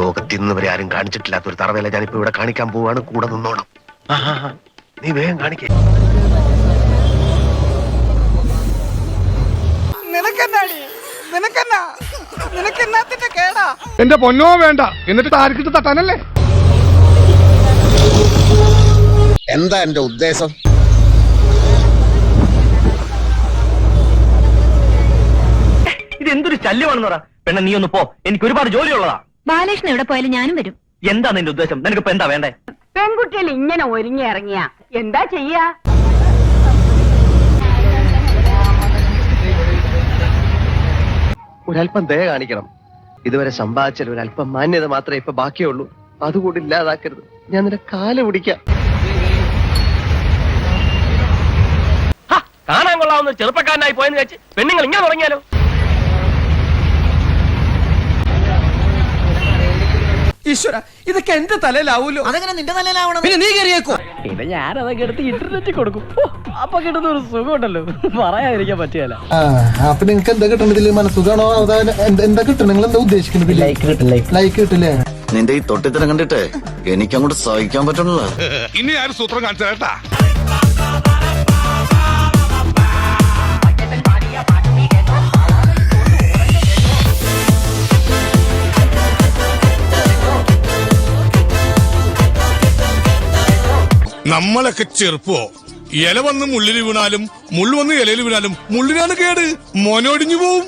ലോകത്ത് നിന്ന് വരെ ആരും കാണിച്ചിട്ടില്ലാത്ത ഒരു തറവേല ഞാനിപ്പോ ഇവിടെ കാണിക്കാൻ പോവാണ്. കൂടെ നിന്നോണം. ആഹാ, നീ വേഗം കാണിക്കേ. നിനക്കെന്നാടി? നിനക്കെന്നാ? നിനക്കെന്നാത്തിന്റെ കേടാ? എന്റെ പൊന്നോ വേണ്ട. എന്നിട്ട് താരക്കിട്ട് തട്ടാനല്ലേ? എന്താ എന്റെ ഉദ്ദേശം? ഇത് എന്തൊരു ശല്യമാണെന്ന് പറ. പെണ്ണ നീ ഒന്ന് പോ. എനിക്ക് ഒരുപാട് ജോലിയുള്ളതാ. ബാലകൃഷ്ണൻ എവിടെ പോയാലും ഞാനും വരും. എന്താ നിന്റെ ഉദ്ദേശം? നിനക്ക് എന്താ വേണ്ടേ? പെൺകുട്ടികൾ ഇങ്ങനെ ഒരുങ്ങി ഇറങ്ങിയ എന്താ ചെയ്യാ? ഒരല്പം ദയ കാണിക്കണം. ഇതുവരെ സമ്പാദിച്ചാൽ ഒരല്പം മാന്യത മാത്രമേ ഇപ്പൊ ബാക്കിയുള്ളൂ. അതുകൂടി ഇല്ലാതാക്കരുത്. ഞാൻ നിന്റെ കാൽ പിടിക്കാം. കാണാൻ കൊള്ളാവുന്ന ചെറുപ്പക്കാരനായി പോയെന്ന് വെച്ച് പെണ്ണുങ്ങൾ ഇങ്ങനെ തുടങ്ങിയാലോ? ഈശ്വര ഇതൊക്കെ എന്റെ തലയിലാവൂലോ? അതെങ്ങനെ നിന്റെ തലയിലാവണം? പിന്നെ നീ കയറിയേക്കോ. പിന്നെ ഞാനതൊക്കെ എടുത്ത് ഇന്റർനെറ്റ് കൊടുക്കും. ഓ, അപ്പൊ കിട്ടുന്ന ഒരു സുഖമുണ്ടല്ലോ. പറയാതിരിക്കാൻ പറ്റിയല്ല അപ്പൊ നിങ്ങൾക്ക് എന്താ കിട്ടണതിൽ മനസ്സുഖാണോ? അതോ എന്താ- എന്താ കിട്ടണം നിങ്ങൾ എന്താ ഉദ്ദേശിക്കുന്നത് ലൈക്ക് കിട്ടില്ലേ? നിന്റെ ഈ തൊട്ടിത്തരം കണ്ടിട്ട് എനിക്കങ്ങോട്ട് സഹിക്കാൻ പറ്റണല്ലോ. ഇനി ആരും സൂത്രം കാണിച്ചു നമ്മളൊക്കെ ചെറുപ്പോ. ഇല വന്ന് മുള്ളിൽ വീണാലും മുള്ളു വന്ന് ഇലയിൽ വീണാലും മുള്ളിനാണ് കേട്. മോനൊടിഞ്ഞു പോവും.